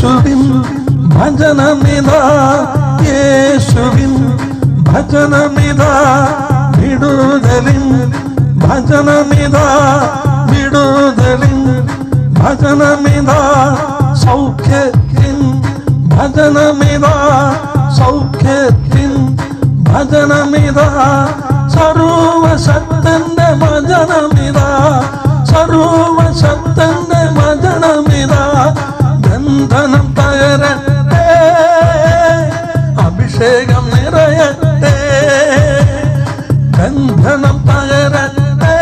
യേശുവിൻ ഭജനമിതാ യേശുവിൻ ഭജനമിതാ വിടുതലിൻ ഭജനമിതാ വിടുതലിൻ ഭജനമിതാ സൗഖ്യത്തിൻ ഭജനമിതാ സൗഖ്യത്തിൻ ഭജനമിതാ സർവശക്തന്റെ ഭജനമിതാ സർവശക്തന്റെ ബന്ധനം തകരട്ടെ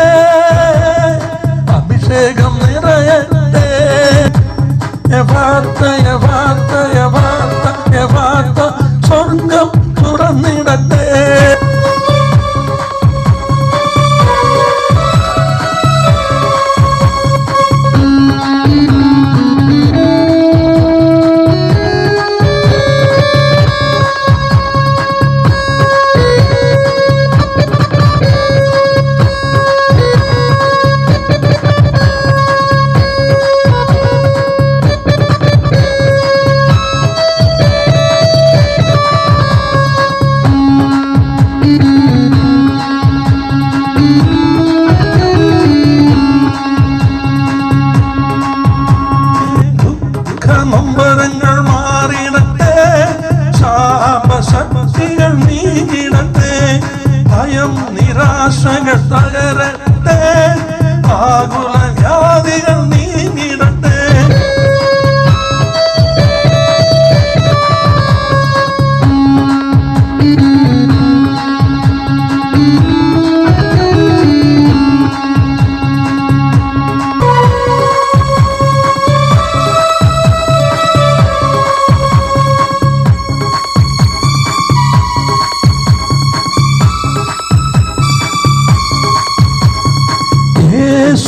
അഭിഷേകം നിറയട്ടെ. യഥാർത്ഥ യഥാർത്ഥ നിരാശകൾ തകരട്ടെ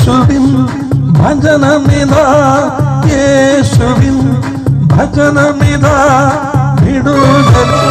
യേശുവിൻ ഭജനമിതാ യേശുവിൻ ഭജനമിതാ വിടുതലിൻ